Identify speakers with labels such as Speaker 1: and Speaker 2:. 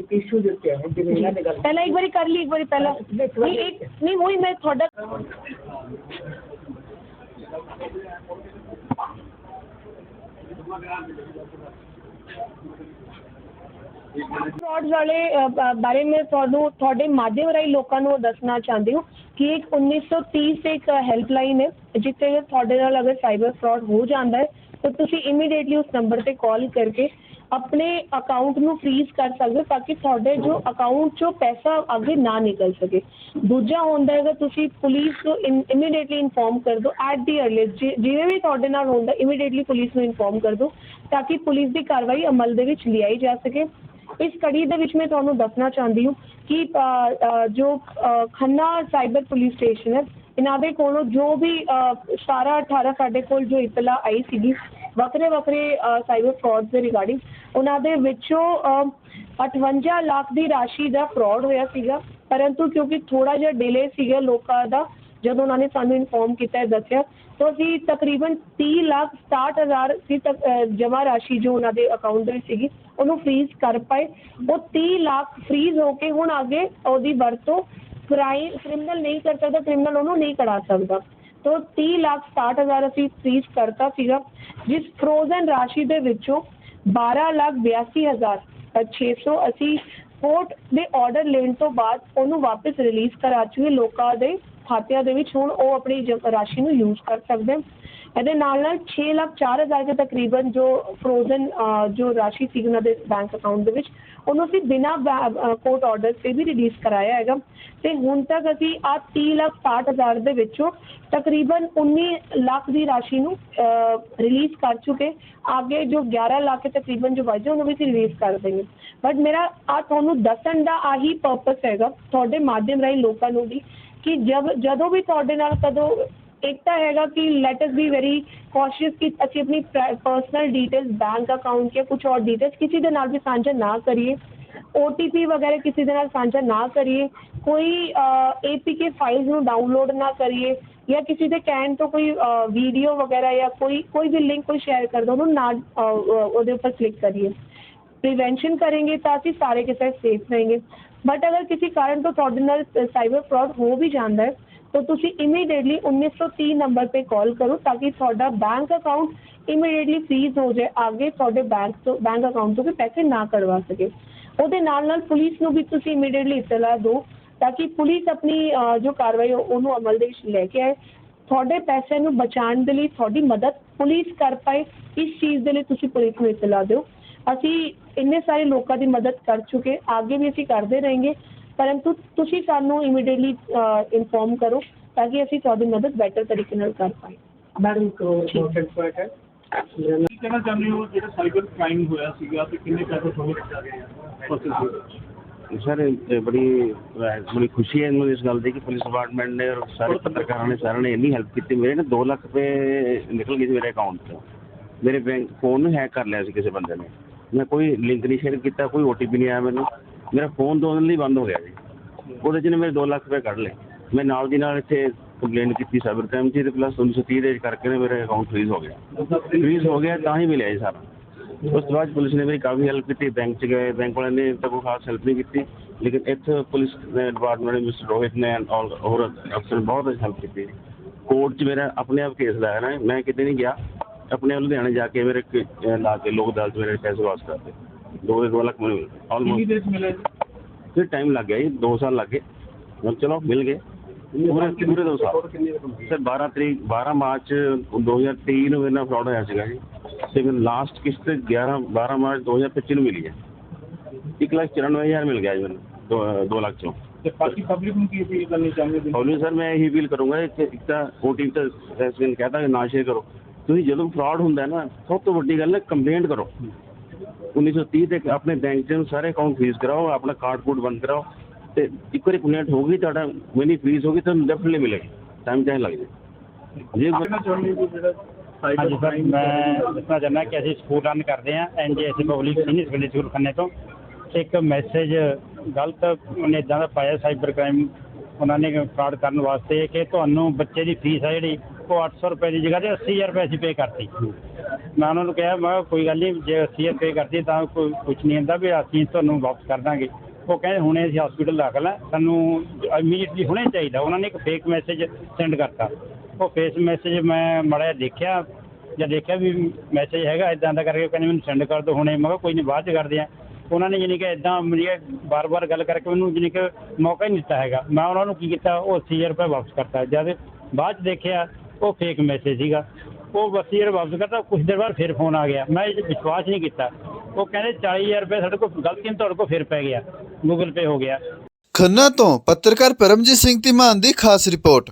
Speaker 1: ਕੀਤੀ ਇਸ਼ੂ ਦੇ ਉੱਤੇ ਹੈ ਜਿਵੇਂ ਇਹਨਾਂ ਨੇ ਗੱਲ
Speaker 2: ਪਹਿਲਾਂ ਇੱਕ ਵਾਰੀ ਕਰ ਲਈ ਇੱਕ ਵਾਰੀ ਪਹਿਲਾਂ ਨਹੀਂ ਇੱਕ ਨਹੀਂ ਉਹੀ ਮੈਂ ਤੁਹਾਡਾ ਫਰਾਡ ਵਾਲੇ ਅ, ਬ- ਬਾਰੇ ਮੈਂ ਤੁਹਾਨੂੰ ਤੁਹਾਡੇ ਮਾਧਿਅਮ ਰਾਹੀਂ ਲੋਕਾਂ ਨੂੰ ਦੱਸਣਾ ਚਾਹੁੰਦੀ ਹਾਂ ਕਿ ਇੱਕ 1930 ਤੇ ਇੱਕ ਹੈਲਪਲਾਈਨ ਹੈ ਜਿੱਥੇ ਤੁਹਾਡੇ ਨਾਲ ਅਗਰ ਸਾਈਬਰ ਫਰਾਡ ਹੋ ਜਾਂਦਾ ਹੈ ਤਾਂ ਤੁਸੀਂ ਇਮੀਡੀਏਟਲੀ ਉਸ ਨੰਬਰ ਤੇ ਕਾਲ ਕਰਕੇ ਆਪਣੇ ਅਕਾਊਂਟ ਨੂੰ ਫ੍ਰੀਜ਼ ਕਰ ਸਕਦੇ ਹੋ ਤਾਂ ਕਿ ਤੁਹਾਡੇ ਜੋ ਅਕਾਊਂਟ 'ਚੋਂ ਪੈਸਾ ਅੱਗੇ ਨਾ ਨਿਕਲ ਸਕੇ। ਦੂਜਾ ਹੁੰਦਾ ਹੈਗਾ ਤੁਸੀਂ ਪੁਲਿਸ ਨੂੰ ਇਮੀਡੀਏਟਲੀ ਇਨਫੋਰਮ ਕਰ ਦਿਓ ਐਟ ਦੀ ਅਰਲੀਸਟ ਜਿਵੇਂ ਵੀ ਤੁਹਾਡੇ ਨਾਲ ਹੁੰਦਾ ਇਮੀਡੀਏਟਲੀ ਪੁਲਿਸ ਨੂੰ ਇਨਫੋਰਮ ਕਰ ਦਿਓ ਤਾਂ ਕਿ ਪੁਲਿਸ ਦੀ ਕਾਰਵਾਈ ਅਮਲ ਦੇ ਵਿੱਚ ਲਿਆਈ ਜਾ ਸਕੇ। ਇਸ ਕੜੀ ਦੇ ਵਿੱਚ ਮੈਂ ਤੁਹਾਨੂੰ ਦੱਸਣਾ ਚਾਹੁੰਦੀ ਹਾਂ ਕਿ ਜੋ ਖੰਨਾ ਸਾਈਬਰ ਪੁਲਿਸ ਸਟੇਸ਼ਨ ਹੈ ਇਹਨਾਂ ਦੇ ਕੋਲੋਂ ਜੋ ਵੀ ਅ, 17 18 ਸਾਡੇ ਕੋਲ ਜੋ ਇਤਲਾ ਆਈ ਸੀਗੀ ਵੱਖਰੇ ਵੱਖਰੇ ਸਾਈਬਰ ਫਰਾਡ ਦੇ ਰਿਗਾਰਡਿੰਗ ਉਹਨਾਂ ਦੇ ਵਿੱਚੋਂ 58 ਲੱਖ ਦੀ ਰਾਸ਼ੀ ਦਾ ਫਰਾਡ ਹੋਇਆ ਸੀਗਾ। ਪਰੰਤੂ ਕਿਉਂਕਿ ਥੋੜਾ ਜਿਹਾ ਡਿਲੇ ਸੀਗਾ ਲੋਕਾਂ ਦਾ, ਜਦੋਂ ਉਹਨਾਂ ਨੇ ਸਾਨੂੰ ਇਨਫੋਰਮ ਕੀਤਾ ਦੱਸਿਆ, ਤਾਂ ਅਸੀਂ ਤਕਰੀਬਨ 30 ਲੱਖ 67 ਹਜ਼ਾਰ ਜਮਾ ਰਾਸ਼ੀ ਜੋ ਉਹਨਾਂ ਦੇ ਅਕਾਊਂਟ ਦੇ ਵਿੱਚ ਸੀਗੀ, ਉਹਨੂੰ ਫ੍ਰੀਜ਼ ਕਰ ਪਾਏ। ਉਹ 30 ਲੱਖ ਫ੍ਰੀਜ਼ ਹੋ ਕੇ ਹੁਣ ਅੱਗੇ ਉਹਦੀ ਵਰਤੋਂ ਕ੍ਰਾਈਮ ਕ੍ਰਿਮੀਨਲ ਨਹੀਂ ਕਰ ਸਕਦਾ ਕ੍ਰਿਮੀਨਲ ਉਹਨੂੰ ਨਹੀਂ ਕਰਾ ਸਕਦਾ। ਤੋ 30 ਲੱਖ 67 ਹਜ਼ਾਰ ਅਸੀਂ ਫ੍ਰੀਜ਼ ਕਰਤਾ ਸੀਗਾ, ਜਿਸ ਫਰੋਜ਼ਨ ਰਾਸ਼ੀ ਦੇ ਵਿੱਚੋਂ 12 ਲੱਖ 82 ਹਜ਼ਾਰ 600 ਅਸੀਂ ਕੋਰਟ ਦੇ ਆਰਡਰ ਲੈਣ ਤੋਂ ਬਾਅਦ ਉਹਨੂੰ ਵਾਪਸ ਰਿਲੀਜ਼ ਕਰਾ ਚੁੱਕੇ ਲੋਕਾਂ ਦੇ ਖਾਤਿਆਂ ਦੇ ਵਿੱਚ ਹੁਣ ਉਹ ਆਪਣੀ ਜ- ਰਾਸ਼ੀ ਨੂੰ ਯੂਜ਼ ਕਰ ਸਕਦੇ ਇਹਦੇ ਨਾਲ ਨਾਲ 6 ਲੱਖ 4 ਹਜ਼ਾਰ ਦੇ ਤਕਰੀਬਨ ਜੋ ਫਰੋਜ਼ਨ ਜੋ ਰਾਸ਼ੀ ਸੀ ਉਹਨਾਂ ਦੇ ਬੈਂਕ ਅਕਾਊਂਟ ਦੇ ਵਿੱਚ, ਉਹਨੂੰ ਅਸੀਂ ਬਿਨਾਂ ਕੋਰਟ ਆਰਡਰ ਤੇ ਵੀ ਰਿਲੀਜ਼ ਕਰਾਇਆ ਹੈਗਾ। ਤੇ ਹੁਣ ਤੱਕ ਅਸੀਂ ਆ 30 ਲੱਖ 60 ਹਜ਼ਾਰ ਦੇ ਵਿੱਚੋਂ ਤਕਰੀਬਨ 19 ਲੱਖ ਦੀ ਰਾਸ਼ੀ ਨੂੰ ਰਿਲੀਜ਼ ਕਰ ਚੁੱਕੇ। ਅੱਗੇ ਜੋ 11 ਲੱਖ ਤਕਰੀਬਨ ਜੋ ਬਚੇ ਉਹਨੂੰ ਵੀ ਅਸੀਂ ਰਿਲੀਜ਼ ਕਰ ਦੇਂਗੇ ਬਟ ਮੇਰਾ ਆ ਤੁਹਾਨੂੰ ਦੱਸਣ ਦਾ ਆਹੀ ਪਰਪਸ ਹੈਗਾ, ਤੁਹਾਡੇ ਮਾਧਿਅਮ ਰਾਹੀਂ ਲੋਕਾਂ ਨੂੰ ਵੀ। ਕਿ ਜਬ, ਜਦੋਂ ਵੀ ਤੁਹਾਡੇ ਨਾਲ ਕਦੋਂ ਇੱਕ ਤਾਂ ਹੈਗਾ ਕਿ let us be very cautious ਕਿ ਅਸੀਂ ਆਪਣੀ ਪਰਸਨਲ ਡਿਟੇਲਸ ਬੈਂਕ ਅਕਾਊਂਟ ਜਾਂ ਕੁਛ ਹੋਰ ਡਿਟੇਲਸ ਕਿਸੇ ਦੇ ਨਾਲ ਵੀ ਸਾਂਝਾ ਨਾ ਕਰੀਏ ਓ ਟੀ ਪੀ ਵਗੈਰਾ ਕਿਸੇ ਦੇ ਨਾਲ ਸਾਂਝਾ ਨਾ ਕਰੀਏ, ਕੋਈ ਏ ਪੀ ਕੇ ਫਾਈਲਸ ਨੂੰ ਡਾਊਨਲੋਡ ਨਾ ਕਰੀਏ ਜਾਂ ਕਿਸੇ ਦੇ ਕਹਿਣ ਤੋਂ ਕੋਈ ਵੀਡੀਓ ਵਗੈਰਾ ਜਾਂ ਕੋਈ ਕੋਈ ਵੀ ਲਿੰਕ ਕੋਈ ਸ਼ੇਅਰ ਕਰਦਾ ਉਹਨੂੰ ਨਾ ਉਹਦੇ ਉੱਪਰ ਕਲਿੱਕ ਕਰੀਏ। ਪ੍ਰੀਵੈਂਸ਼ਨ करेंगे ਤਾਂ ਅਸੀਂ ਸਾਰੇ ਕਿਸੇ ਸੇਫ रहेंगे ਬਟ ਅਗਰ ਕਿਸੇ ਕਾਰਨ ਤੋਂ ਤੁਹਾਡੇ ਨਾਲ ਸਾਈਬਰ ਫਰਾਡ ਹੋ ਵੀ ਜਾਂਦਾ ਹੈ ਤਾਂ ਤੁਸੀਂ ਇਮੀਡੀਏਟਲੀ 1930 ਨੰਬਰ ਤੇ ਕਾਲ ਕਰੋ ਤਾਂ ਕਿ ਤੁਹਾਡਾ ਬੈਂਕ ਅਕਾਊਂਟ ਇਮੀਡੀਏਟਲੀ ਫ੍ਰੀਜ਼ ਹੋ ਜਾਏ ਅੱਗੇ ਤੁਹਾਡੇ ਬੈਂਕ ਤੋਂ ਬੈਂਕ ਅਕਾਊਂਟ ਤੋਂ ਵੀ ਪੈਸੇ ਨਾ ਕਢਵਾ ਸਕੇ ਉਹਦੇ ਨਾਲ ਨਾਲ ਪੁਲਿਸ ਨੂੰ ਵੀ ਤੁਸੀਂ ਇਮੀਡੀਏਟਲੀ ਇਤਲਾ ਦਿਓ ਤਾਂ ਕਿ ਪੁਲਿਸ ਆਪਣੀ ਅ, ਜੋ ਕਾਰਵਾਈ ਉਹ- ਉਹਨੂੰ ਅਮਲ ਦੇ ਵਿੱਚ ਲੈ ਕੇ ਆਏ ਤੁਹਾਡੇ ਪੈਸੇ ਨੂੰ ਬਚਾਉਣ ਦੇ ਲਈ ਤੁਹਾਡੀ ਮਦਦ ਪੁਲਿਸ ਕਰ ਪਾਏ ਇਸ ਚੀਜ਼ ਦੇ ਲਈ ਤੁਸੀਂ ਪੁਲਿਸ ਨੂੰ ਇਤਲਾ ਦਿਓ ਅਸੀਂ ਇੰਨੇ ਸਾਰੇ ਲੋਕਾਂ ਦੀ ਮਦਦ ਕਰ ਚੁੱਕੇ ਅੱਗੇ ਵੀ ਅਸੀਂ ਕਰਦੇ ਰਹਾਂਗੇ ਪਰੰਤੂ ਤੁਸੀਂ ਸਾਨੂੰ ਇਮੀਡੀਏਟਲੀ ਇਨਫੋਰਮ ਕਰੋ ਤਾਂ ਕਿ ਅਸੀਂ ਤੁਹਾਡੀ ਮਦਦ ਬੈਟਰ ਤਰੀਕੇ ਨਾਲ ਕਰ ਪਾਏ
Speaker 1: ਮੈਡਮ ਕੋ ਇੰਪੋਰਟੈਂਟ ਪੁਆਇੰਟ ਹੈ।
Speaker 3: ਕੀ ਕਹਿਣਾ ਚਾਹੁੰਦੇ ਹੋ ਜਿਹੜਾ ਸਾਈਬਰ ਕ੍ਰਾਈਮ ਹੋਇਆ ਸੀਗਾ ਤੇ ਕਿੰਨੇ ਪੈਸੇ ਤੁਹਾਡੇ ਫਸੇ
Speaker 4: ਸਰ ਇਹ ਬੜੀ ਬੜੀ ਖੁਸ਼ੀ ਹੈ ਮੈਨੂੰ ਇਸ ਗੱਲ ਦੀ ਕਿ ਪੁਲਿਸ ਡਿਪਾਰਟਮੈਂਟ ਨੇ ਔਰ ਸਾਰੇ ਪੱਤਰਕਾਰਾਂ ਨੇ ਸਾਰਿਆਂ ਨੇ ਇੰਨੀ ਹੈਲਪ ਕੀਤੀ। ਮੇਰੇ ਨਾ 2 ਲੱਖ ਰੁਪਏ ਨਿਕਲ ਗਏ ਸੀ ਮੇਰੇ ਅਕਾਊਂਟ ਤੋਂ। ਮੇਰੇ ਬੈਂਕ ਫੋਨ ਨੂੰ ਹੈਕ ਕਰ ਲਿਆ ਸੀ ਕਿਸੇ ਬੰਦੇ ਨੇ। ਮੈਂ ਕੋਈ ਲਿੰਕ ਨਹੀਂ ਸ਼ੇਅਰ ਕੀਤਾ, ਕੋਈ ਓਟੀਪੀ ਨਹੀਂ ਆਇਆ ਮੈਨੂੰ। ਮੇਰਾ ਫੋਨ ਦੋ ਦਿਨ ਲਈ ਬੰਦ ਹੋ ਗਿਆ ਜੀ। ਉਹਦੇ 'ਚ ਨੇ ਮੇਰੇ 2 ਲੱਖ ਰੁਪਏ ਕੱਢ ਲਏ। ਮੈਂ ਨਾਲ ਦੀ ਨਾਲ ਇੱਥੇ ਕੰਪਲੇਂਟ ਕੀਤੀ ਸਾਈਬਰ ਕ੍ਰਾਈਮ 'ਚ ਤੇ ਪਲੱਸ 1930 ਦੇ ਕਰਕੇ ਨੇ ਮੇਰੇ ਅਕਾਊਂਟ ਫ੍ਰੀਜ਼ ਹੋ ਗਿਆ। ਫ੍ਰੀਜ਼ ਹੋ ਗਿਆ, ਤਾਂ ਹੀ ਮਿਲਿਆ ਜੀ ਸਾਰਾ। ਉਸ ਤੋਂ ਬਾਅਦ ਪੁਲਿਸ ਨੇ ਮੇਰੀ ਕਾਫੀ ਹੈਲਪ ਕੀਤੀ ਬੈਂਕ 'ਚ ਗਏ। ਬੈਂਕ ਵਾਲਿਆਂ ਨੇ ਤਾਂ ਕੋਈ ਖਾਸ ਹੈਲਪ ਨਹੀਂ ਕੀਤੀ। ਲੇਕਿਨ ਇੱਥੇ ਪੁਲਿਸ ਡਿਪਾਰਟਮੈਂਟ ਨੇ ਮਿਸਟਰ ਰੋਹਿਤ ਨੇ ਔਰ ਹੋਰ ਅਫਸਰ ਨੇ ਬਹੁਤ ਹੈਲਪ ਕੀਤੀ। ਕੋਰਟ 'ਚ ਮੇਰਾ ਆਪਣੇ ਆਪ ਕੇਸ ਲਾਇਆ ਨਾ, ਮੈਂ ਕਿਤੇ ਨਹੀਂ ਗਿਆ। ਆਪਣੇ ਆਪ ਲੁਧਿਆਣੇ ਜਾ ਕੇ ਮੇਰੇ ਕ- ਅਹ ਲਾ ਕੇ ਲੋਕ ਅਦਾਲਤ ਮੇਰੇ ਪੈਸੇ ਵਾਪਸ ਕਰਤੇ ਦੋ ਦੇ ਲੱਖ ਮੈਨੂੰ
Speaker 3: ਕਿੰਨੀ
Speaker 4: ਆਲਮੋਸਟ
Speaker 3: ਦੇਰ 'ਚ ਮਿਲਿਆ ਜੀ?
Speaker 4: ਫਿਰ ਟਾਈਮ ਲੱਗ ਗਿਆ ਜੀ 2 ਸਾਲ ਲੱਗ ਗਏ। ਹੁਣ ਚਲੋ ਮਿਲ ਗਏ। ਪੂਰੇ ਪੂਰੇ ਦੋ ਸਾਲ। ਸਰ 12 ਤਰੀਕ 12 ਮਾਰਚ 2023 ਨੂੰ ਨਾਲ ਫਰਾਡ ਹੋਇਆ ਸੀਗਾ ਜੀ। ਤੇ ਫਿਰ ਲਾਸਟ ਕਿਸ਼ਤ 11 12 ਮਾਰਚ 2025 ਨੂੰ ਮਿਲੀ ਹੈ। ਇੱਕ ਲੱਖ 94000 ਮਿਲ ਗਿਆ ਜੀ ਮੈਨੂੰ 2 ਲੱਖ ਚੋਂ।
Speaker 3: ਤੇ ਬਾਕੀ ਪਬਲਿਕ ਨੂੰ ਕੀ ਅਪੀਲ ਕਰਨੀ ਚਾਹੁੰਦੇ ਹੋ
Speaker 4: ਹੌਲੀ ਸਰ ਮੈਂ ਇਹੀ ਅਪੀਲ ਕਰੂੰਗਾ ਕਿ ਇੱਕ ਤਾਂ ਓਟੀਪੀ ਤਾਂ ਕਹਤਾ ਕਿ ਨਾ ਸ਼ੇਅਰ ਕਰੋ। ਤੁਸੀਂ ਜਦੋਂ ਫਰਾਡ ਹੁੰਦਾ ਹੈ ਨਾ ਸਭ ਤੋਂ ਵੱਡੀ ਗੱਲ ਹੈ ਕੰਪਲੇਂਟ ਕਰੋ। 1930 ਤੇ ਆਪਣੇ ਬੈਂਕ ਦੇ ਸਾਰੇ ਅਕਾਊਂਟ ਫ੍ਰੀਜ਼ ਕਰਾਓ ਆਪਣਾ ਕਾਰਡ ਕੂਡ ਬੰਦ ਕਰਾਓ ਤੇ ਇੱਕ ਵਾਰੀ ਕੰਪਲੇਂਟ ਹੋ ਗਈ ਤੁਹਾਡਾ ਮਨੀ ਫ੍ਰੀਜ਼ ਹੋ ਗਈ ਤੁਹਾਨੂੰ ਡੈਫੀਨਿਟਲੀ ਮਿਲੇਗੀ। ਟਾਈਮ ਚਾਹੇ ਲੱਗ ਜਾਏ। ਜੇ
Speaker 3: ਕਹਿਣਾ ਚਾਹੁੰਦੇ ਹੋ ਕਿ ਜਿਹੜਾ
Speaker 5: ਹਾਂਜੀ
Speaker 3: ਸਾਈਬਰ
Speaker 5: ਸਰ ਮੈਂ ਦੱਸਣਾ ਚਾਹੁੰਦਾ ਕਿ ਅਸੀਂ ਸਕੂਲ ਰਨ ਕਰਦੇ ਹਾਂ NGSC public senior secondary school ਖੰਨੇ ਤੋਂ। ਇੱਕ ਮੈਸੇਜ ਗਲਤ ਉਹਨੇ ਇਦਾਂ ਦਾ ਪਾਇਆ ਸਾਈਬਰ ਕ੍ਰਾਈਮ ਉਹਨਾਂ ਨੇ ਫਰਾਡ ਕਰਨ ਵਾਸਤੇ ਕਿ ਤੁਹਾਨੂੰ ਬੱਚੇ ਦੀ ਫੀਸ ਆ ਜਿਹੜੀ ਕੋਲ 800 ਰੁਪਏ ਦੀ ਜਗ੍ਹਾ ਤੇ 80000 ਰੁਪਏ ਅਸੀਂ ਪੇ ਕਰਤੀ। ਮੈਂ ਉਹਨਾਂ ਨੂੰ ਕਿਹਾ, ਮੈਂ ਕਿਹਾ, ਕੋਈ ਗੱਲ ਨਹੀਂ, ਜੇ 80000 ਪੇ ਕਰਤੀ ਤਾਂ ਕੋਈ ਕੁਝ ਨਹੀਂ ਹੁੰਦਾ ਵੀ ਅਸੀਂ ਤੁਹਾਨੂੰ ਵਾਪਸ ਕਰ ਦਾਂਗੇ। ਉਹ ਕਹਿੰਦੇ, ਹੁਣੇ ਅਸੀਂ ਹਸਪੀਟਲ ਦਾਖਲ ਆ, ਸਾਨੂੰ ਇਮੀਡੀਏਟਲੀ ਹੁਣੇ ਚਾਹੀਦਾ। ਉਹਨਾਂ ਨੇ ਇੱਕ ਫੇਕ ਮੈਸੇਜ ਸੈਂਡ ਕਰਤਾ। ਉਹ ਫੇਸ ਮੈਸੇਜ ਮੈਂ ਮੜਿਆ ਦੇਖਿਆ, ਜਾਂ ਦੇਖਿਆ ਵੀ ਮੈਸੇਜ ਹੈਗਾ ਇਦਾਂ ਦਾ ਕਰਕੇ ਕਹਿੰਦੇ, ਮੈਨੂੰ ਸੈਂਡ ਕਰ ਦਿਓ ਹੁਣੇ। ਮੈਂ ਕਿਹਾ, ਕੋਈ ਨਹੀਂ, ਬਾਅਦ ਚ ਕਰਦੇ ਆ। ਉਹਨਾਂ ਨੇ ਜਾਣੀ ਕਿ ਇਦਾਂ ਮੇਰੀ ਬਾਰ-ਬਾਰ ਗੱਲ ਕਰਕੇ ਮੈਨੂੰ ਜਾਣੀ ਕਿ ਮੌਕਾ ਹੀ ਨਹੀਂ ਦਿੱਤਾ ਹੈਗਾ। ਮੈਂ ਉਹਨਾਂ ਨੂੰ ਕੀ ਕੀਤਾ, ਉਹ 80000 ਰੁਪਏ ਵਾਪਸ ਕਰਤਾ। ਜਦ ਬਾਅਦ ਚ ਦੇਖਿਆ ਉਹ ਫੇਕ ਮੈਸੇਜ ਸੀਗਾ। ਉਹ 80000 ਵਾਪਸ ਕਰਤਾ ਕੁਝ ਦੇਰ ਬਾਅਦ ਫਿਰ ਫੋਨ ਆ ਗਿਆ। ਮੈਂ ਇਹ 'ਚ ਵਿਸ਼ਵਾਸ ਨਹੀਂ ਕੀਤਾ। ਉਹ ਕਹਿੰਦੇ 40000 ਰੁਪਏ ਸਾਡੇ ਕੋਲ, ਗਲਤੀ ਨਾਲ ਤੁਹਾਡੇ ਕੋਲ ਫਿਰ ਪੈ ਗਿਆ। ਗੂਗਲ ਪੇ ਹੋ ਗਿਆ।
Speaker 6: ਖੰਨਾ ਤੋਂ ਪੱਤਰਕਾਰ ਪਰਮਜੀਤ ਸਿੰਘ ਧੀਮਾਨ ਦੀ ਖਾਸ ਰਿਪੋਰਟ।